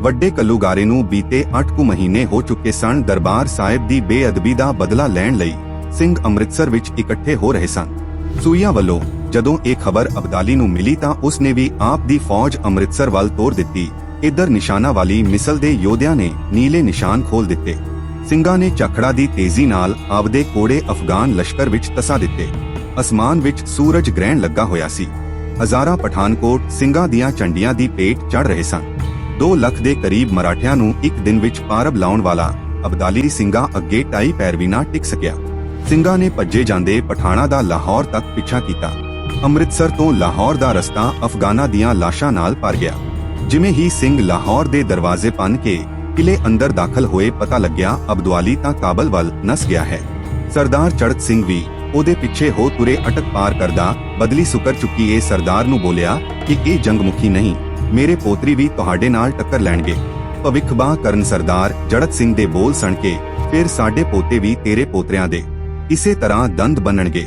ਵੱਡੇ ਕੱਲੂਗਾਰੇ ਨੂੰ ਬੀਤੇ 8 ਕੁ ਮਹੀਨੇ ਹੋ ਚੁੱਕੇ ਸਨ, ਦਰਬਾਰ ਸਾਹਿਬ ਦੀ ਬੇਅਦਬੀ ਦਾ ਬਦਲਾ ਲੈਣ ਲਈ ਸਿੰਘ ਅੰਮ੍ਰਿਤਸਰ ਵਿੱਚ ਇਕੱਠੇ ਹੋ ਰਹੇ ਸਨ। ਸੂਈਆ ਵੱਲੋਂ ਜਦੋਂ ਇਹ ਖਬਰ ਅਬਦਾਲੀ ਨੂੰ ਮਿਲੀ ਤਾਂ ਉਸਨੇ ਵੀ ਆਪ ਦੀ ਫੌਜ ਅੰਮ੍ਰਿਤਸਰ ਵੱਲ ਤੋਰ ਦਿੱਤੀ। ਇਧਰ ਨਿਸ਼ਾਨਾ ਵਾਲੀ ਮਿਸਲ ਦੇ ਯੋਧਿਆਂ ਨੇ ਨੀਲੇ ਨਿਸ਼ਾਨ ਖੋਲ ਦਿੱਤੇ। ਸਿੰਘਾਂ ਨੇ ਝਖੜਾ ਦੀ ਤੇਜ਼ੀ ਨਾਲ ਆਪਦੇ ਕੋੜੇ ਅਫਗਾਨ ਲਸ਼ਕਰ ਵਿੱਚ ਤਸਾ ਦਿੱਤੇ। ਅਸਮਾਨ ਵਿੱਚ ਸੂਰਜ ਗ੍ਰਹਿਣ ਲੱਗਾ ਹੋਇਆ ਸੀ। ਹਜ਼ਾਰਾਂ ਪਠਾਨਕੋਟ ਸਿੰਘਾਂ ਦੀਆਂ ਝੰਡੀਆਂ ਦੀ ਪੇਟ ਚੜ ਰਹੇ ਸਨ। 2 ਲੱਖ ਦੇ ਕਰੀਬ ਮਰਾਠਿਆਂ ਨੂੰ ਇੱਕ ਦਿਨ ਵਿੱਚ ਪਾਰਬ ਲਾਉਣ ਵਾਲਾ ਅਬਦਾਲੀ ਸਿੰਘਾਂ ਅੱਗੇ ਟਾਈ ਪੈਰਵੀ ਨਾ ਟਿਕ ਸਕਿਆ। ਸਿੰਘਾਂ ਨੇ ਭੱਜੇ ਜਾਂਦੇ ਪਠਾਣਾ ਦਾ ਲਾਹੌਰ ਤੱਕ ਪਿੱਛਾ ਕੀਤਾ। ਅੰਮ੍ਰਿਤਸਰ ਤੋਂ ਲਾਹੌਰ ਦਾ ਰਸਤਾ ਅਫਗਾਨਾਂ ਦੀਆਂ ਲਾਸ਼ਾਂ ਨਾਲ ਭਰ ਗਿਆ। ਜਿਵੇਂ ਹੀ ਸਿੰਘ ਲਾਹੌਰ ਦੇ ਦਰਵਾਜ਼ੇ ਪੰਨ ਕੇ ਕਿਲੇ ਅੰਦਰ ਦਾਖਲ ਹੋਏ ਪਤਾ ਲੱਗਿਆ ਅਬਦਵਾਲੀ ਤਾਂ ਕਾਬਲ ਵੱਲ ਨਸ ਗਿਆ ਹੈ। ਸਰਦਾਰ ਚੜਤ ਸਿੰਘ ਵੀ ਉਹਦੇ ਪਿੱਛੇ ਹੋ ਤੁਰੇ ਅਟਕ ਪਾਰ ਕਰਦਾ ਬਦਲੀ ਸੁਕਰ ਚੁੱਕੀ ਇਹ ਸਰਦਾਰ ਨੂੰ ਬੋਲਿਆ ਕਿ ਇਹ ਜੰਗਮੁਖੀ ਨਹੀਂ। ਮੇਰੇ ਪੋਤਰੀ ਵੀ ਤੁਹਾਡੇ ਨਾਲ ਟੱਕਰ ਲੈਣਗੇ। ਭਵਿੱਖਬਾਹ ਕਰਨ ਸਰਦਾਰ ਜੜਤ ਸਿੰਘ ਦੇ ਬੋਲ ਸੁਣ ਕੇ, ਫਿਰ ਸਾਡੇ ਪੋਤੇ ਵੀ ਤੇਰੇ ਪੋਤਰਿਆਂ ਦੇ। ਇਸੇ ਤਰ੍ਹਾਂ ਦੰਦ ਬੰਨਣਗੇ।